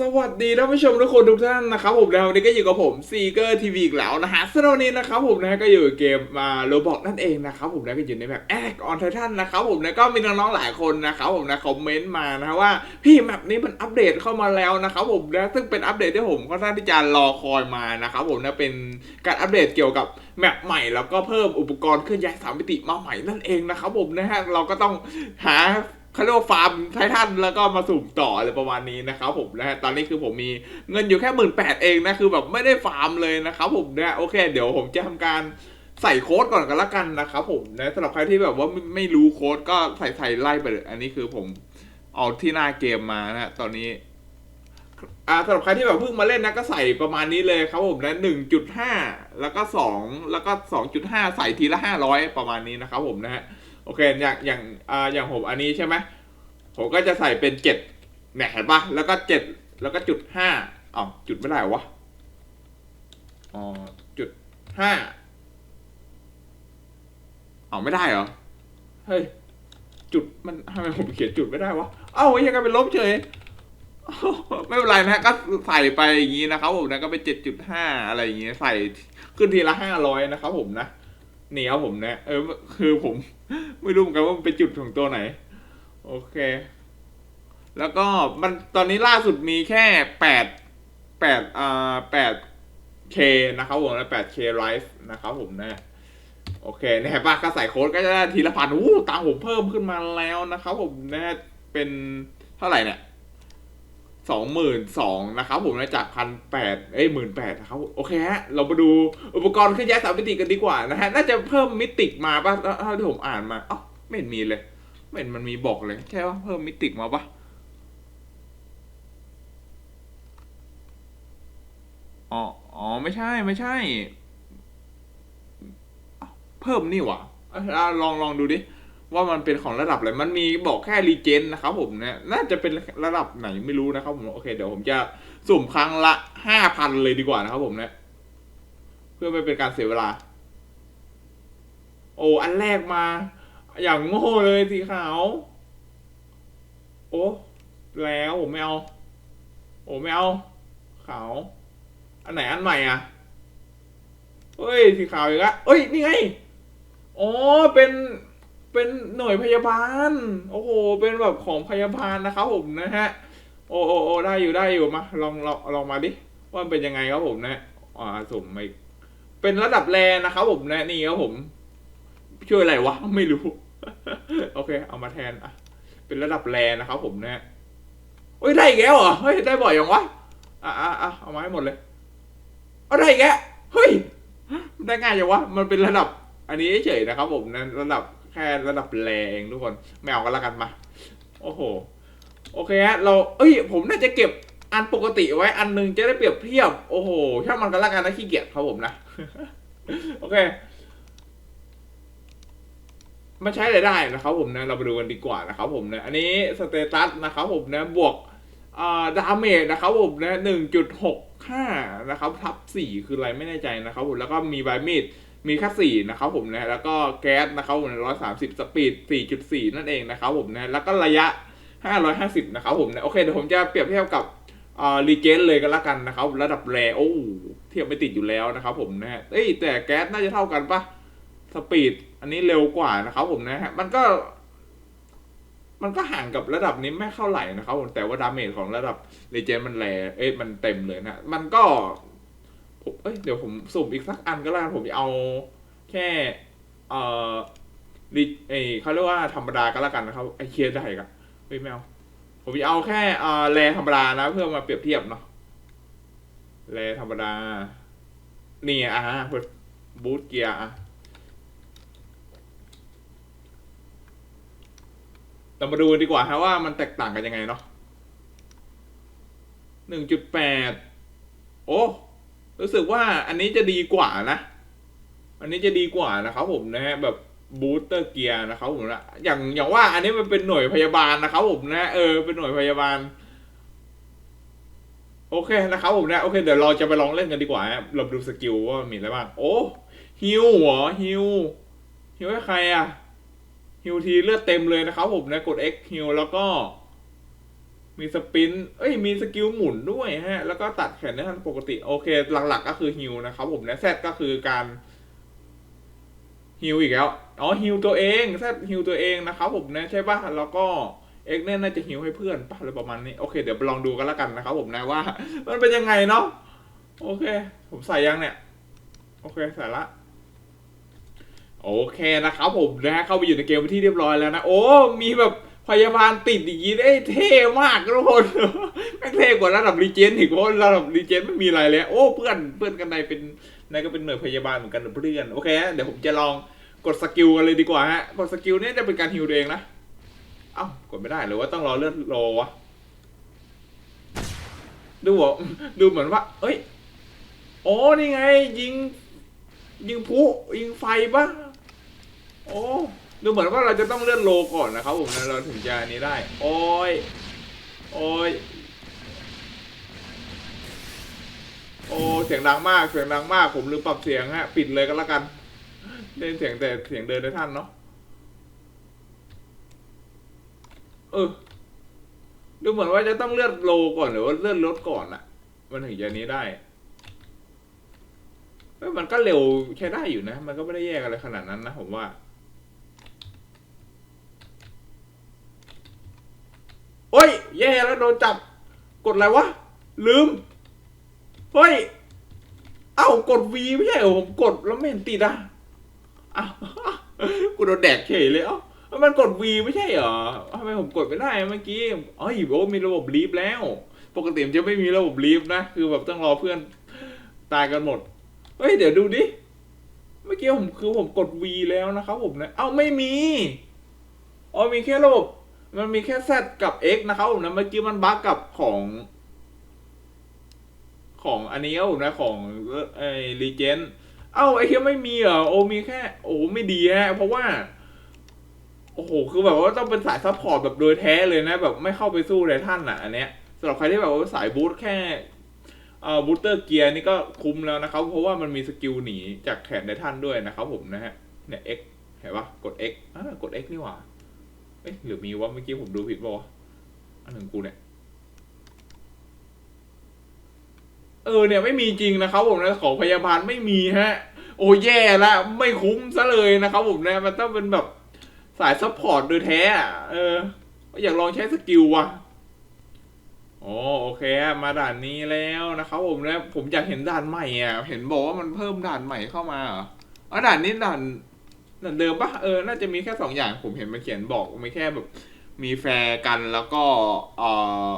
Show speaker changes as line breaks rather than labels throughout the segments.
สวัสดีท่านผู้ชมทุกคนทุกท่านนะครับผมนะวันนี้ก็อยู่กับผมซีเกอร์ทีวีอีกแล้วนะฮะสำหรับวันนี้นะครับผมนะก็อยู่กับเกมมาโรบอกนั่นเองนะครับผมนะก็อยู่ในแบบแอคออนไททันนะครับผมนะก็มีน้องๆหลายคนนะครับผมนะคอมเมนต์มานะฮะว่าพี่แมปนี้มันอัปเดตเข้ามาแล้วนะครับผมนะซึ่งเป็นอัปเดตที่ผมค่อนข้างที่จะรอคอยมานะครับผมนะเป็นการอัปเดตเกี่ยวกับแมปใหม่แล้วก็เพิ่มอุปกรณ์เคลื่อนย้ายสามมิติมาใหม่นั่นเองนะครับผมนะฮะเราก็ต้องหา เขาเรียกว่าฟาร์มไททันแล้วก็มาสุ่มต่ออะไรประมาณนี้นะครับผมนะฮะตอนนี้คือผมมีเงินอยู่แค่หมื่นแปดเองนะคือแบบไม่ได้ฟาร์มเลยนะครับผมนะโอเค เดี๋ยวผมจะทำการใส่โค้ดก่อนกันละกันนะครับผมนะสำหรับใครที่แบบว่าไม่ไมรู้โค้ดก็ใส่ใส่ไล่ไปเลย อันนี้คือผมเอาที่หน้าเกมมานะฮะตอนนี้อ่าสำหรับใครที่แบบเพิ่งมาเล่นนะก็ใส่ประมาณนี้เลยครับผมนะหนึ่งจุดห้าแล้วก็สองแล้วก็สองจุดห้าใส่ทีละห้าร้อยประมาณนี้นะครับผมนะฮะ โอเคอย่างอย่างอ่าอย่างผมอันนี้ใช่ไหมผมก็จะใส่เป็นเจ็ดเนี่ยเห็นปะแล้วก็เจ็ดแล้วก็จุดห้าอ๋อจุดไม่ได้วะอ๋อจุดห้าอ๋อไม่ได้เหรอเฮ้ยจุดมันทำไมผมเขียนจุดไม่ได้วะเอ้าไอ้ยังกลายเป็นลบเฉยไม่เป็นไรนะก็ใส่ไปอย่างนี้นะครับผมนะก็เป็นเจ็ดจุดห้าอะไรอย่างเงี้ยใส่ขึ้นทีละห้าร้อยนะครับผมนะนี่ครับผมนะเออคือผม ไม่รู้เหมือนกันว่ามันเป็นจุดของตัวไหน โอเค แล้วก็มันตอนนี้ล่าสุดมีแค่แปดแปดอ่าแปดเคนะครับผมและแปดเคไลฟ์นะครับผมนะโอเคเนี่ยเห็นปะก็ใส่โค้ดก็จะได้ทีละพันอู้ตังผมเพิ่มขึ้นมาแล้วนะครับผมนะเป็นเท่าไหร่เนี่ย สองหมื่นสองนะครับผมนะจากพันแปดเอ้ยหมื่นแปดนะครับโอเคฮะเรามาดูอุปกรณ์เครื่องย้ายสามมิติกันดีกว่านะฮะน่าจะเพิ่มมิติมาป่ะถ้าที่ผมอ่านมาอ๋อไม่เห็นมีเลย ไม่เห็นมันมีบอกเลยแค่ว่าเพิ่มมิติมาปะอ๋ออ๋อไม่ใช่ไม่ใช่ เพิ่มนี่หว่าลองลองดูดิ ว่ามันเป็นของระดับอะไร มันมีบอกแค่รีเจนนะครับผมเนี่ยน่าจะเป็นระดับไหนไม่รู้นะครับผมโอเคเดี๋ยวผมจะสุ่มครั้งละห้าพันเลยดีกว่านะครับผมเนี่ยเพื่อไม่เป็นการเสียเวลา โอ้อันแรกมา อย่างโง่เลยสีขาว โอ้แล้วผมไม่เอาโอ้ไม่เอาขาว อันไหนอันใหม่อะเฮ้ยสีขาวอีกแล้วเอ้ยนี่ไงอ๋อเป็น เป็นหน่วยพยาบาล โอ้โห เป็นแบบของพยาบาลนะครับผมนะฮะ โอ้โอ้โอ้ได้อยู่ได้อยู่มาลองลองลองมาดิว่ามันเป็นยังไงครับผมนะอ่าสมไม่เป็นระดับแรนะครับผมนะนี่ครับผม ช่วยอะไรวะไม่รู้ โอเค เอามาแทนอะเป็นระดับแรนะครับผมนะเฮ้ยได้อีกแล้วเหรอเฮ้ยได้บ่อยอยังวะอะอะอะเอามาให้หมดเลยเอาได้อีกแล้วเฮ้ยได้ง่ายจังวะมันเป็นระดับ อันนี้เฉยนะครับผมนะระดับ แค่ระดับแรงทุกคนไม่เอากันละกันมา โอ้โห โอเคฮะเรา เอ้ย ผมน่าจะเก็บอันปกติไว้อันหนึงจะได้เปรียบเทียบ โอ้โหช่างมันกันละกันนะขี้เกียจครับผมนะ โอเคมันใช้อะไรได้นะครับผมนะ เราไปดูกันดีกว่านะครับผมนะ อันนี้สเตตัสนะครับผมนะ บวกอ่าดาเมจนะครับผมนะหนึ่งจุดหกห้านะครับ ทับสี่คืออะไรไม่แน่ใจนะครับผมแล้วก็มีใบมีด มีแค่สี่นะครับผมนะแล้วก็แก๊สนะครับผมร้อยสามสิบสปีดสี่จุดสี่นั่นเองนะครับผมนะแล้วก็ระยะห้าร้อยห้าสิบนะครับผมนะโอเคเดี๋ยวผมจะเปรียบเทียบกับอ่ารีเจนเลยกันละกันนะครับระดับแรโอ้เทียบไม่ติดอยู่แล้วนะครับผมนะเอ้ยแต่แก๊สน่าจะเท่ากันปะสปีดอันนี้เร็วกว่านะครับผมนะฮะมันก็ มันก็ห่างกับระดับนี้ไม่เท่าไหร่นะครับผมแต่ว่าดาเมจของระดับเลเจนมันแรเอ้ยมันเต็มเลยนะมันก็ ผมเอ้ยเดี๋ยวผมสุ่มอีกสักอันก็แล้วกันผมจะเอาแค่ เอ่อรีเอ้เขาเรียกว่าธรรมดาก็แล้วกันนะครับไอเคียร์ได้กันไม่เอาผมจะเอาแค่เอ่อแรธรรมดานะ เพื่อมาเปรียบเทียบเนาะแรธรรมดานี่อะฮะบูทเกียร์อะเรามาดูดีกว่าฮะว่ามันแตกต่างกันยังไงเนาะหนึ่งจุดแปดโอ้ รู้สึกว่าอันนี้จะดีกว่านะ อันนี้จะดีกว่านะครับผมนะฮะแบบบูสเตอร์เกียร์นะครับผมนะอย่างอย่างว่าอันนี้มันเป็นหน่วยพยาบาลนะครับผมนะ เออเป็นหน่วยพยาบาล โอเคนะครับผมนะ โอเคเดี๋ยวเราจะไปลองเล่นกันดีกว่าฮะเราดูสกิลว่ามีอะไรบ้าง โอ้ฮิวเหรอฮิวฮิวให้ใครอะฮิวทีเลือดเต็มเลยนะครับผมนะกด X ฮิวแล้วก็ มีสปรินต์เอ้ย มีสกิลหมุนด้วยฮะ แล้วก็ตัดแขนได้ทันปกติ โอเค หลักๆก็คือฮิวนะครับผมนะแซดก็คือการฮิวอีกแล้ว อ๋อฮิวตัวเองแซดฮิวตัวเองนะครับผมนะใช่ปะแล้วก็เอ็กเนี่ยน่าจะฮิวให้เพื่อนปะอะไรประมาณนี้ โอเค เดี๋ยวไปลองดูกันแล้วกันนะครับผมนะว่า มันเป็นยังไงเนาะ โอเค ผมใส่ยังเนี่ย โอเค ใส่ละโอเคนะครับผมนะเข้าไปอยู่ในเกมที่เรียบร้อยแล้วนะ โอ้ มีแบบ พยาบาลติดอย่างนี้ได้เท่มากทุกคนแม่งเท่กว่าระดับรีเจนอีกเพราะระดับรีเจนไม่มีอะไรเลยโอ้เพื่อนเพื่อนกันในเป็นนายก็เป็นหน่วยพยาบาลเหมือนกันเพื่อนโอเคเดี๋ยวผมจะลองกดสกิลกันเลยดีกว่าฮะกดสกิลเนี่ยจะเป็นการฮิวเองนะเอ้ากดไม่ได้หรือว่าต้องรอเลือดโลวะดูเหรอดูเหมือนว่า เอ้ยอ๋อนี่ไง ยิง ยิงพลุยิงไฟปะโอ้ ดูเหมือนว่าเราจะต้องเลื่อนโลก่อนนะครับผมนะเราถึงจะนี้ได้ โอ้ย โอ้ย โอ้เสียงดังมาก เสียงดังมาก ผมลืมปรับเสียงฮะ ปิดเลยก็แล้วกัน เล่นเสียงแต่เสียงเดินได้ท่านเนาะ เออ ดูเหมือนว่าจะต้องเลื่อนโลก่อนหรือว่าเลื่อนรถก่อนอะมันถึงจะนี้ได้เอ้มันก็เร็วใช้ได้อยู่นะ มันก็ไม่ได้แย่อะไรขนาดนั้นนะผมว่า โอ้ย แย่แล้วโดนจับ กดอะไรวะ ลืม เฮ้ย เอ้ากด V ไม่ใช่เหรอผมกดแล้วไม่เห็นติดอะอ้าวกูโดนแดกเฉยเลยเอ้ามันกด V ไม่ใช่เหรอทำไมผมกดไม่ได้เมื่อกี้เอ้ยโอ้มีระบบลีฟแล้ว ปกติจะไม่มีระบบลีฟนะ คือแบบต้องรอเพื่อนตายกันหมด เฮ้ย เดี๋ยวดูดิ เมื่อกี้ผมคือผมกด V แล้วนะครับผมนะ เอ้าไม่มี อ๋อมีแค่ระบบ มันมีแค่ Z กับ X นะครับผมนะ เมื่อกี้มันบั๊กกับของ ของอันนี้ครับผมนะของไอ้รีเจนเอ้าไอ้เคียไม่มีเหรอโอ้มีแค่ โอ้ไม่ดีฮะเพราะว่า โอ้โหคือแบบว่าต้องเป็นสายซัพพอร์ตแบบโดยแท้เลยนะ แบบไม่เข้าไปสู้ไททันอะ อันเนี้ยสำหรับใครที่แบบว่าสายบูทแค่เอ่อบูสเตอร์เกียร์นี่ก็คุ้มแล้วนะครับ เพราะว่ามันมีสกิลหนีจากแขนไททันด้วยนะครับผมนะฮะเนี่ย X เห็นปะกด X อ่ากด X นี่หว่า เอ๊ะหรือมีวะเมื่อกี้ผมดูผิดป่าวะอันหนึ่งกูเนี่ยเออเนี่ยไม่มีจริงนะครับผมนะของพยาบาลไม่มีฮะ โอ้แย่ละไม่คุ้มซะเลยนะครับผมนะมันต้องเป็นแบบสายซัพพอร์ตโดยแท้อะเอออยากลองใช้สกิลว่ะโอ้โอเคมาด่านนี้แล้วนะครับผมนะผมอยากเห็นด่านใหม่อะเห็นบอกว่ามันเพิ่มด่านใหม่เข้ามาเหรออ๋อด่านนี้ด่าน ด่านเดิมปะเออ น่าจะมีแค่สองอย่างผมเห็นมันเขียนบอกมีแค่แบบ มีแฟร์กันแล้วก็เอ่อ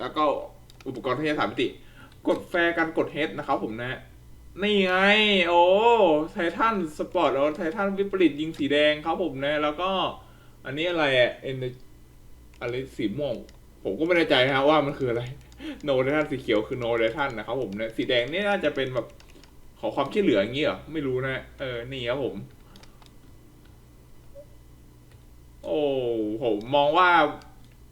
แล้วก็อุปกรณ์ทยาศาสตร์มิติ กดแฟร์กันกดเฮดนะครับผมนะ นี่ไง โอ้ไททันสปอร์ตโอ้ไททันวิปริตยิงสีแดงครับผมนะ แล้วก็อันนี้อะไรอะเอ็นอะไรสีม่วง ผมก็ไม่แน่ใจนะว่ามันคืออะไร โนไททันสีเขียวคือโนไททันนะครับผมนะสีแดงนี่น่าจะเป็นแบบ อความช่วยเหลืออย่างงี้เหรอไม่รู้นะ เออ นี่ครับผม โอ้ผมมองว่า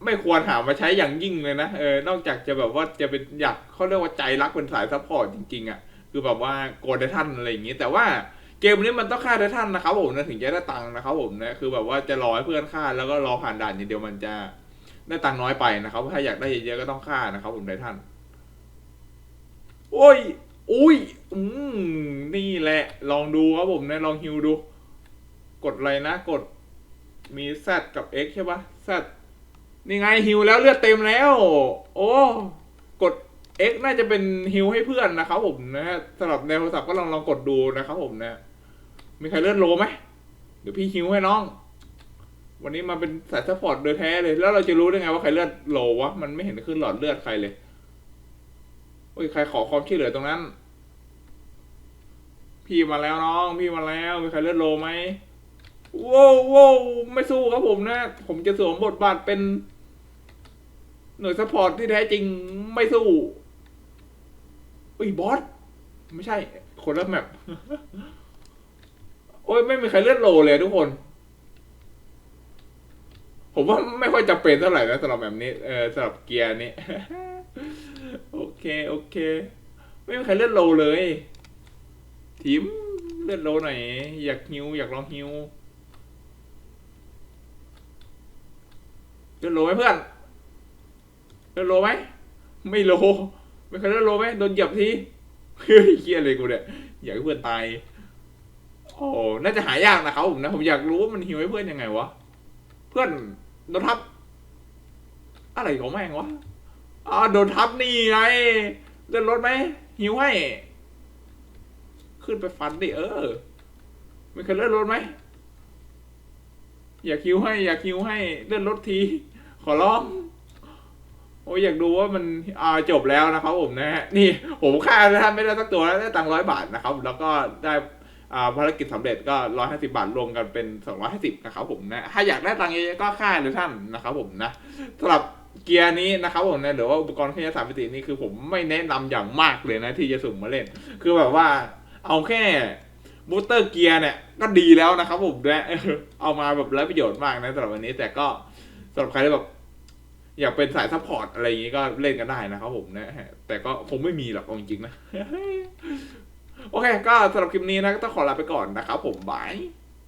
ไม่ควรหามาใช้อย่างยิ่งเลยนะ เออ นอกจากจะแบบว่าจะเป็นอยากเขาเรียกว่าใจรักเป็นสายซัพพอร์ตจริงๆอะ่ะ คือแบบว่าโกนไททันอะไรอย่างงี้ แต่ว่าเกมนี้มันต้องฆ่าไททันนะครับผมนะถึงจะได้ตังค์นะครับผมนะ คือแบบว่าจะรอให้เพื่อนฆ่าแล้วก็รอผ่านด่านอย่างเดียวมันจะได้ตังค์น้อยไปนะครับ ถ้าอยากได้เยอะๆก็ต้องฆ่านะครับผมไททัน โอ้ย อุ้ย อืม นี่แหละ ลองดูครับผมนะ ลองฮิวดู กดอะไรนะ กด มี Z กับ X ใช่ปะ Z นี่ไงฮิวแล้วเลือดเต็มแล้ว โอ้ กด X น่าจะเป็นฮิวให้เพื่อนนะครับผมนะฮะสำหรับในโทรศัพท์ก็ลองลองกดดูนะครับผมนะ มีใครเลือดโลไหมเดี๋ยวพี่ฮิวให้น้อง วันนี้มาเป็นสายซัพพอร์ตโดยแท้เลย แล้วเราจะรู้ได้ไงว่าใครเลือดโลวะ มันไม่เห็นขึ้นหลอดเลือดใครเลย โอ้ยใครขอความช่วยเหลือตรงนั้น พี่มาแล้วน้อง พี่มาแล้ว มีใครเลือดโลไหมว้าวว้วไม่สู้ครับผมนะ ผมจะสวมบทบาทเป็น หน่วยซัพพอร์ตที่แท้จริงไม่สู้อุ้ยบอส ไม่ใช่ คนละแมปโอ้ยไม่มีใครเลือดโลเลยทุกคน ผมว่าไม่ค่อยจำเป็นเท่าไหร่นะสำหรับแบบนี้ เออสำหรับเกียร์นี้ เค โอเค ไม่มีใครเลือดโลเลยทีมเลือดโลหน่อย อยากฮิวอยากลองฮิวเลือนโลไหมเพื่อนเลือนโลไหมไม่โลไม่เคยเลือนโลไหมโดนเหยียบทีเฮ้ยเฮียอะไรกูเนี่ยอยากให้เพื่อนตายโอ้น่าจะหายากนะครับผมนะ ผมอยากรู้ว่ามันฮิวให้เพื่อนยังไงวะ เพื่อนโดนทับ อะไรของแม่งวะ อ๋อโดนทับนี่ไงเลื่อนรถไหมหิวให้ ขึ้นไปฟันดิเออไม่เคยเลื่อนรถไหมอยากคิวให้ อยากคิวให้เลื่อนรถที ขอร้อง โอ้ยอยากดูว่ามันอ่าจบแล้วนะครับผมนะฮะนี่ผมฆ่าท่านไม่ได้สักตัวแล้วได้ตังร้อยบาทนะครับ แล้วก็ได้อ่าภารกิจสำเร็จก็ร้อยห้าสิบาทรวมกันเป็นสองร้อยห้าสิบนะครับผมนะถ้าอยากได้ตังเยอะๆก็ฆ่าเลยท่านนะครับผมนะสำหรับ เกียร์นี้นะครับผมนะหรือว่าอุปกรณ์เครื่องยนต์สามมิตินี่คือผมไม่แนะนำอย่างมากเลยนะที่จะสุ่มมาเล่น คือแบบว่าเอาแค่บูสเตอร์เกียร์เนี่ยก็ดีแล้วนะครับผมนะเออเอามาแบบไร้ประโยชน์มากนะสำหรับวันนี้แต่ก็สำหรับใครที่แบบอยากเป็นสายซัพพอร์ตอะไรอย่างงี้ก็เล่นกันได้นะครับผมนะแต่ก็คงไม่มีหรอกจริงๆนะ โอเค ก็สำหรับคลิปนี้นะก็ต้องขอลาไปก่อนนะครับผมบาย